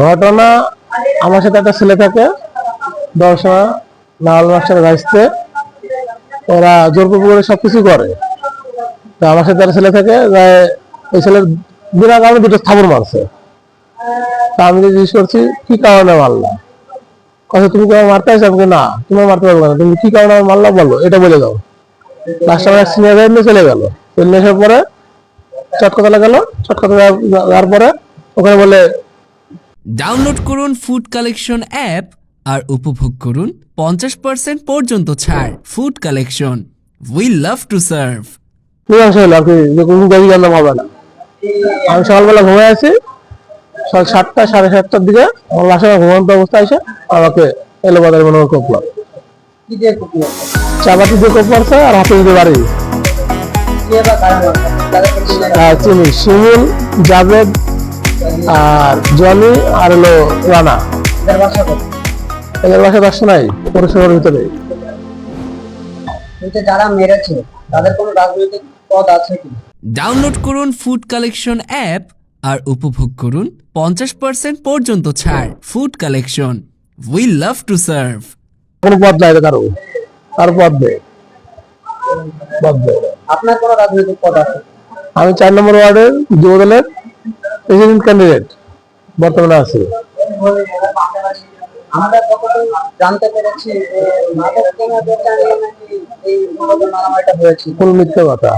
ঘটনা, আমার সাথে একটা ছেলে থাকে দর্শনা লাল মাস্টার গাইতে ওরা জোরপূর্ব করে সবকিছু করে। তো আমার সাথে একটা ছেলে থাকে যে ওই ছেলের বিনা কারণে দুটো থাবর মারছে। তা আমি জিজ্ঞেস করছি, কি কারণে মারলাম কথা তুমি কেমন মারতে আসো আমাকে না, তুমি মারতে পারবে না। তুমি কি কারণে আমাকে মারলা বলো, এটা বলে দাও। লাস্ট আমার সিনিয়র নিয়ে চলে গেল। চলে আসার পরে চটকতলা গেল। চটকতলা যাওয়ার পরে ওখানে বলে ডাউনলোড করুন ফুড কালেকশন অ্যাপ আর উপভোগ করুন পঞ্চাশ পার্সেন্ট পর্যন্ত ছাড় food collection we love to serve মীমাংসা হলো আর কোনো গাড়ি জানলাম হবে না। আমি সকালবেলা ঘুমাই আছি। সকাল সাতটা সাড়ে সাতটার দিকে আমার বাসায় ঘুমন্ত অবস্থা এসে আমাকে এলো বাজারে মনে হয় কোপলো চাপাতি দিয়ে কোপ মারছে আর হাতে না। আর চিনি শিমুল জাভেদ আর জনি আর হলো রানা। এদের বাসা দশটা নাই পৌরসভার ভিতরে। যারা মেরেছে তাদের কোনো রাজনৈতিক পদ আছে কি? ডাউনলোড করুন ফুড কালেকশন অ্যাপ আর উপভোগ করুন পঞ্চাশ পার্সেন্ট পর্যন্ত ছাড় food collection we love to serve কোনো পদ নাই কারও। কারও পদ নেই পদ নেই আপনার কোনো রাজনৈতিক পদ আছে আমি চার নম্বর ওয়ার্ডের যুব দলের প্রেসিডেন্ট ক্যান্ডিডেট বর্তমানে আছি। আমরা যতটুকু জানতে পেরেছি যে মাদক কেনার বেচা নাকি এই মূলত মারামারিটা হয়েছিল। ফুল মিথ্যে কথা।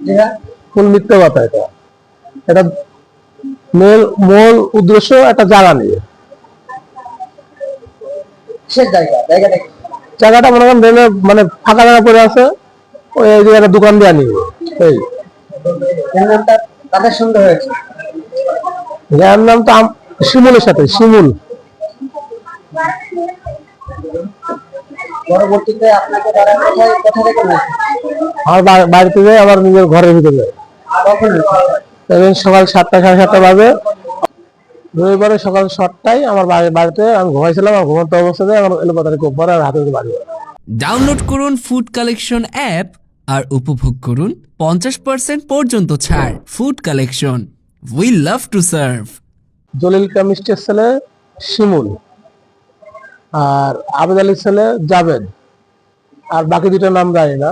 হ্যাঁ। ফুল মিথ্যে কথা এটা। এটা মূল মূল উদ্দেশ্য একটা জায়গা নিয়ে। কিসের জায়গা জায়গাটা মনে করেন মানে ফাঁকা জায়গা পড়ে আছে ওই জায়গাটা দোকান নিয়ে এই। তাদের সঙ্গে হয়েছে। যার নাম তো শিমুলের সাথে শিমুল। পরবর্তীতে আপনাকে তারা কোথায় কোথা থেকে আমার বাড়িতে যাই আমার নিজের ঘরের ভিতরে। এবং সকাল সাতটা সাড়ে সাতটা বাজে। রবিবারে সকাল সাতটায় আমার বাড়ি- বাড়িতে আমি ঘুমাইছিলাম আর ঘুমন্ত অবস্থাতে আমার এলো পাতারে কোপ আর হাতে বাড়ি। ডাউনলোড করুন ফুড কালেকশন অ্যাপ আর উপভোগ করুন পঞ্চাশ পার্সেন্ট পর্যন্ত ছাড় food collection we love to serve Jalil কেমিস্টের ছেলে শিমুল আর আবেদ আলীর ছেলে জাভেদ। আর বাকি দুটো নাম জানি না।